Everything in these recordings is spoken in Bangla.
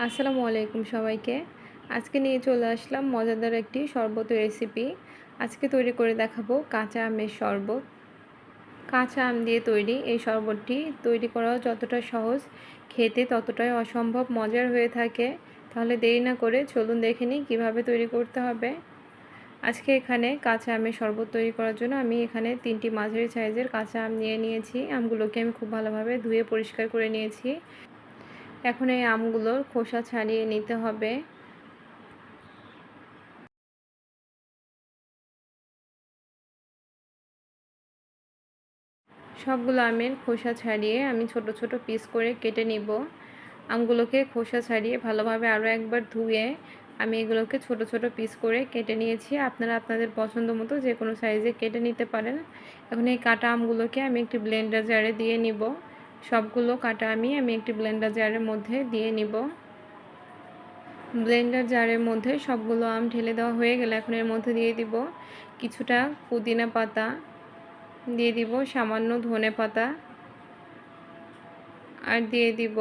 আসসালামু আলাইকুম সবাইকে। আজকে নিয়ে চলে আসলাম মজাদার একটি শরবত রেসিপি আজকে তৈরি করে দেখাবো কাঁচা আমের শরবত। কাঁচা আম দিয়ে তৈরি এই শরবতটি। তৈরি করাও যতটা সহজ, খেতে ততটাই অসম্ভব মজার হয়ে থাকে। তাহলে দেরি না করে চলুন দেখে নিই কীভাবে তৈরি করতে হবে। আজকে এখানে কাঁচা আমের শরবত তৈরি করার জন্য আমি এখানে তিনটি মাঝারি সাইজের কাঁচা আম নিয়ে নিয়েছি। আমগুলোকে আমি খুব ভালোভাবে ধুয়ে পরিষ্কার করে নিয়েছি। এখন এই আমগুলোর খোসা ছাড়িয়ে নিতে হবে। সবগুলো আমের খোসা ছাড়িয়ে আমি ছোট ছোট পিস করে কেটে নিব। আমগুলোকে খোসা ছাড়িয়ে ভালোভাবে আরও একবার ধুয়ে আমি এগুলোকে ছোট ছোট পিস করে কেটে নিয়েছি। আপনারা আপনাদের পছন্দ মতো যে কোনো সাইজে কেটে নিতে পারেন। এখন এই কাটা আমগুলোকে আমি একটি ব্লেন্ডার জারে দিয়ে নিব। সবগুলো কাটা আমি আমি একটি ব্লেন্ডার জারের মধ্যে দিয়ে নিব। ব্লেন্ডার জারের মধ্যে সবগুলো আম ঢেলে দেওয়া হয়ে গেলে এখন এর মধ্যে দিয়ে দিব কিছুটা পুদিনা পাতা, দিয়ে দিব সামান্য ধনে পাতা, আর দিয়ে দিব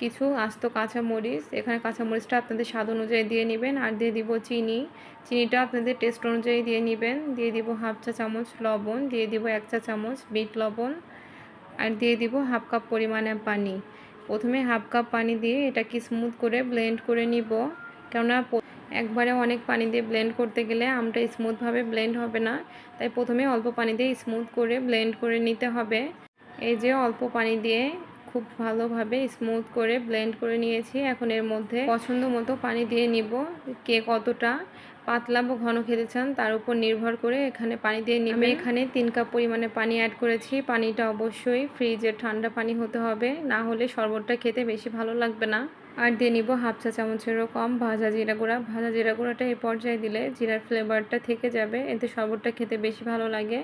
কিছু আস্ত কাঁচামরিচ। এখানে কাঁচামরিচটা আপনাদের স্বাদ অনুযায়ী দিয়ে নেবেন, আর দিয়ে দিব চিনি। চিনিটা আপনাদের টেস্ট অনুযায়ী দিয়ে নেবেন। দিয়ে দিব হাফ চা চামচ লবণ, দিয়ে দিব এক চা চামচ বিট লবণ আর দিয়ে দিব হাফ কাপ পরিমাণে পানি। প্রথমে হাফ কাপ পানি দিয়ে এটাকে স্মুথ করে ব্লেন্ড করে নিব। কেননা একবারে অনেক পানি দিয়ে ব্লেন্ড করতে গেলে আমটা স্মুথভাবে ব্লেন্ড হবে না। তাই প্রথমে অল্প পানি দিয়ে স্মুথ করে ব্লেন্ড করে নিতে হবে। এই যে অল্প পানি দিয়ে খুব ভালোভাবে স্মুথ করে ব্লেন্ড করে নিয়েছি। এখন এর মধ্যে পছন্দ মতো পানি দিয়ে নিব। কে কতটা পাতলা বা ঘন খেতে চান তার উপর নির্ভর করে এখানে পানি দিয়ে নিবে। এখানে তিন কাপ পরিমাণে পানি অ্যাড করেছি। পানিটা অবশ্যই ফ্রিজের ঠান্ডা পানি হতে হবে। না হলে শরবতটা খেতে বেশি ভালো লাগবে না। আর দিয়ে নিব হাফ চা চামচেরও কম ভাজা জিরা গুঁড়া। ভাজা জিরা গুঁড়াটা এই পর্যায়ে দিলে জিরার ফ্লেভারটা থেকে যাবে। এতে শরবতটা খেতে বেশি ভালো লাগে।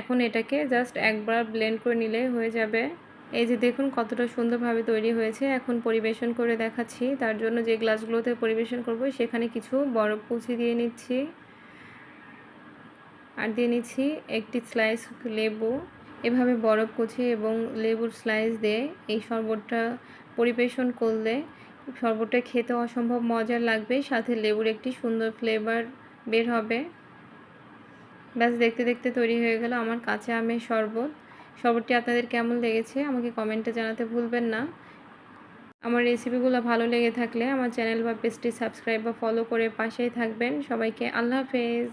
এখন এটাকে জাস্ট একবার ব্লেন্ড করে নিলে হয়ে যাবে। এই যে দেখুন কতটা সুন্দরভাবে তৈরি হয়েছে। এখন পরিবেশন করে দেখাচ্ছি। তার জন্য যে গ্লাসগুলোতে পরিবেশন করব, সেখানে কিছু বরফ কুচি দিয়ে নিচ্ছি। আর দিয়ে নিচ্ছি একটি স্লাইস লেবু। এভাবে বরফ কুচি এবং লেবুর স্লাইস দিয়ে এই শরবতটা পরিবেশন করলে শরবতটা খেতে অসম্ভব মজার লাগবে। সাথে লেবুর একটি সুন্দর ফ্লেভার বের হবে। ব্যাস, দেখতে দেখতে তৈরি হয়ে গেল আমার কাঁচা আমের শরবত। শরবতটি আপনাদের কেমন লেগেছে আমাকে কমেন্টে জানাতে ভুলবেন না। আমার রেসিপিগুলো ভালো লেগে থাকলে আমার চ্যানেল বা পেজটি সাবস্ক্রাইব বা ফলো করে পাশেই থাকবেন। সবাইকে আল্লাহ হাফেজ।